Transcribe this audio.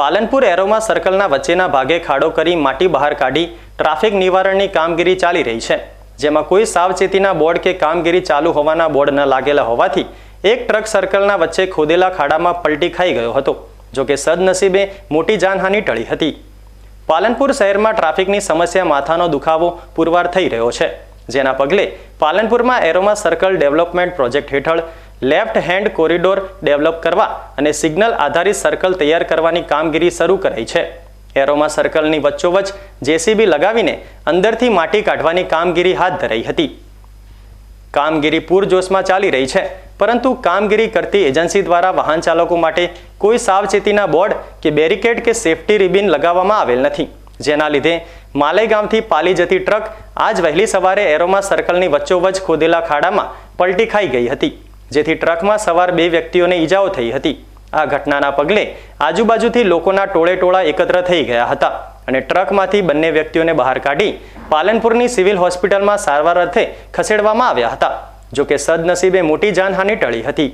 Palanpur aroma સર્કલના વચ્ચેના ભાગે ખાડો કરી માટી બહાર કાઢી ટ્રાફિક નિવારણની કામગીરી ચાલી રહી છે. જેમાં કોઈ સાવચેતીના બોર્ડ કે કામગીરી ચાલુ હોવાના બોર્ડ ન લાગેલા હોવાથી એક ટ્રક સર્કલના વચ્ચે ખોદેલા ખાડામાં પલટી ખાઈ ગયો હતો જોકે સદનસીબે મોટી જાનહાનિ ટળી હતી. પાલનપુર શહેરમાં ટ્રાફિકની સમસ્યા માથાનો દુખાવો પુરવાર થઈ રહ્યો છે. જેના પગલે પાલનપુરમાં એરોમા સર્કલ ડેવલપમેન્ટ પ્રોજેક્ટ હેઠળ લેફ્ટ હેન્ડ કોરિડોર ડેવલપ કરવા અને સિગ્નલ આધારિત સર્કલ તૈયાર કરવાની કામગીરી શરૂ કરાઈ છે. એરોમા સર્કલની વચ્ચોવચ્ચ જેસીબી લગાવીને અંદરથી માટી કાઢવાની કામગીરી હાથ ધરાઈ હતી. કામગીરી પૂરજોશમાં ચાલી રહી છે, પરંતુ કામગીરી કરતી એજન્સી દ્વારા વાહન ચાલકો માટે કોઈ સાવચેતીના બોર્ડ કે બેરિકેડ કે સેફટી રિબિન લગાવવામાં આવેલ નથી. જેના લીધે માલેગામથી પાલી જતી ટ્રક આજ વહેલી સવારે એરોમા સર્કલની વચ્ચોવચ્ચ ખોદેલા ખાડામાં પલટી ખાઈ ગઈ હતી. જેથી ટ્રકમાં સવાર બે વ્યક્તિઓને ઈજાઓ થઈ હતી. આ ઘટનાના પગલે આજુબાજુથી લોકોના ટોળે ટોળા એકત્ર થઈ ગયા હતા અને ટ્રકમાંથી બંને વ્યક્તિઓને બહાર કાઢી પાલનપુરની સિવિલ હોસ્પિટલમાં સારવાર અર્થે ખસેડવામાં આવ્યા હતા, જોકે સદનસીબે મોટી જાનહાનિ ટળી હતી.